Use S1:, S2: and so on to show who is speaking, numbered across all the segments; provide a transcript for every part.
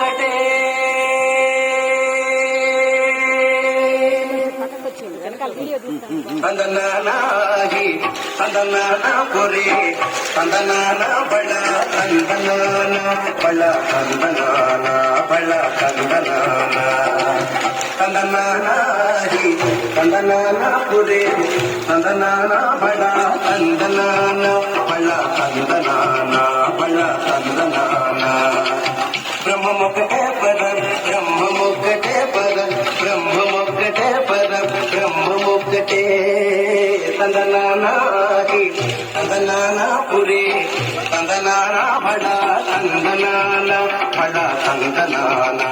S1: ఒక్కటే. తందనాగి తందనాన పొరి తందనాన బళ తందనాన. బళ తందనాన బళ తందనాన తందనాగి తందనాన. పొరి తందనాన బళ బ్రహ్మమొక్కటే పదం బ్రహ్మమొక్కటే పదం బ్రహ్మమొక్కటే పదం బ్రహ్మమొక్కటే. తందనానాకి తందనానా పురే తందనానా బడ తందనాన బడ తందనానా.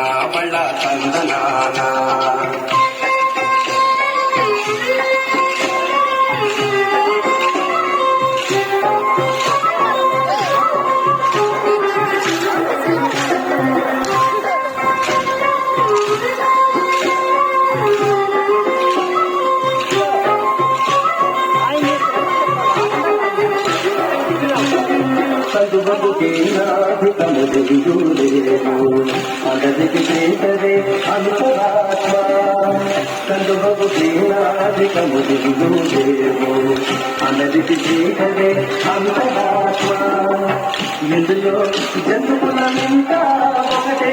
S1: పదు బతుకే నాభితము దిగులేవు అగదికి చేతరే అంతరాత్మ కందు బతుకే నాభితము దిగులేవు అగదికి చేతరే అంతరాత్మ ఎందులో జంతువుల ఇంకా ఒకటే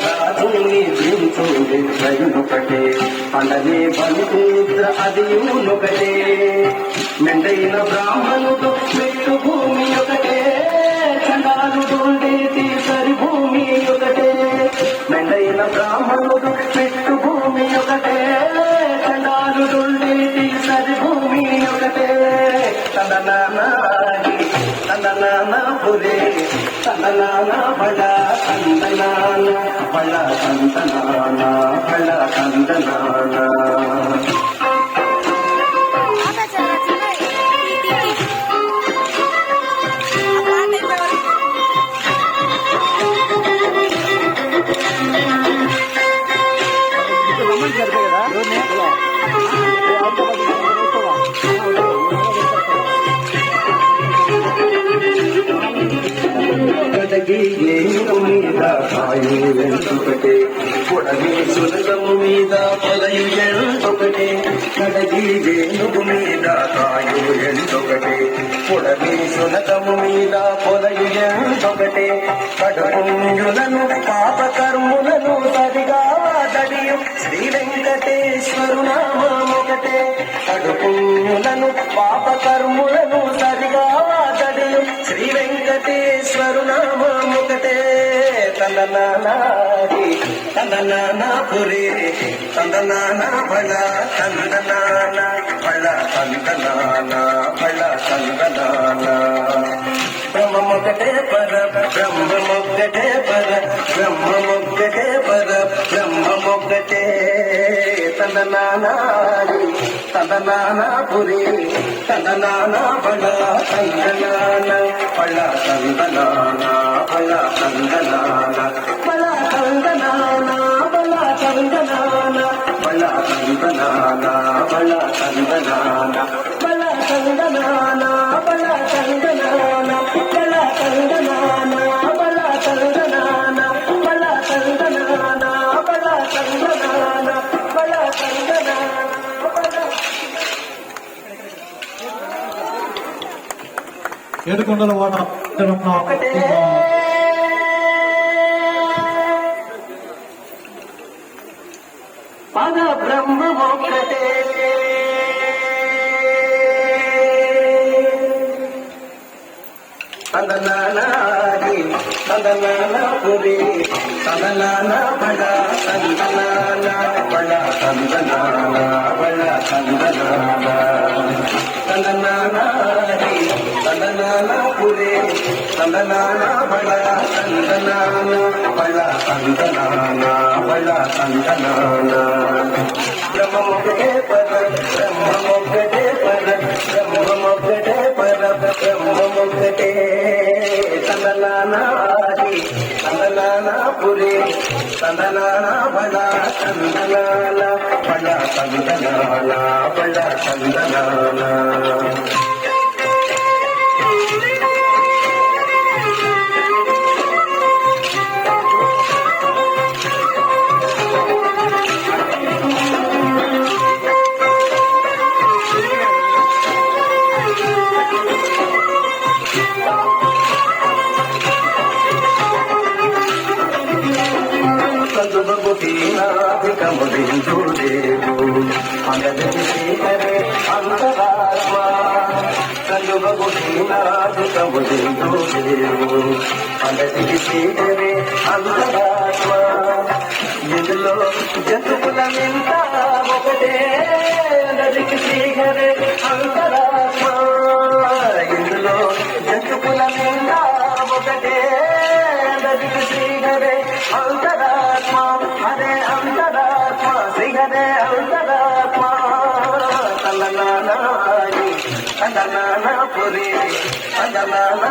S1: రాజుని సింకు నిద్రయునొకటే పండనే పంపు నిద్ర అదియునొకటే మెండైన బ్రాహ్మణుడు మెట్టు భూమి ఒకటే. చండాలుడు ఉండేది సరి భూమి ఒకటే. మెండైన బ్రాహ్మణుడు మెట్టు భూమి ఒకటే. చండాలుడు ఉండేది సరి భూమి ఒకటే. తందనానాగి తందనాన పురే.
S2: సంతనాన బల సంతనాన బల సంతనాన బల సంతనాన.
S1: వెంటొకటే కొడలి మీద పదయు ఎంతొకటే కడలి వేణుగు మీద కాయు ఎంతొకటే కొడలి సులభము మీద పొదయు ఎంతొకటే కడపుంజులను పాప కర్ములను సరిగా వాదడియు శ్రీ వెంకటేశ్వరు నామొకటే కడుపుణ్యులను పాప కర్ములను సరిగా వాదడియు శ్రీ వెంకటేశ్వరు తననానాది తననానా పురి. తననానా బళ తననానా బళ తననానా బళ తనలానా పురి తనలానా పళ తందలాన పళ తందలాన పళ తందలాన పళ తందలాన పళ తందలాన పళ తందలాన పళ తందలాన
S3: ఏడుకొండల వాడ
S1: పద బ్రహ్మ ఒక్కటే తనలానాగి తనలానాపురి తనలానా బడ తందనానా బడ తందనానా బడ తందనానా తందనాన హరి తందనాన పురి తందనాన బళ తందనాన బళ తందనాన బళ తందనాన బ్రహ్మముఖే పర బ్రహ్మముఖే పర బ్రహ్మముఖే పర బ్రహ్మముఖే తందనానారి తందనాన పురి తందనాన బళ తందనాన బళ తందనాన బళ తందనాన కందుబగుటీనాధికముదిందుదేవు అనగతి శ్రీహరే అంతరాత్మ కందుబగుటీనాధికముదిందుదేవు అనగతి శ్రీహరే అంతరాత్మ ఇందులో జతుకుల నింత ఒకటే నదికి శ్రీహరే అంతరాత్మ. ఇందులో జతుకుల నింత ఒకటే నదికి శ్రీహరే అంతరాత్మ. అందమాన పురి అందమాన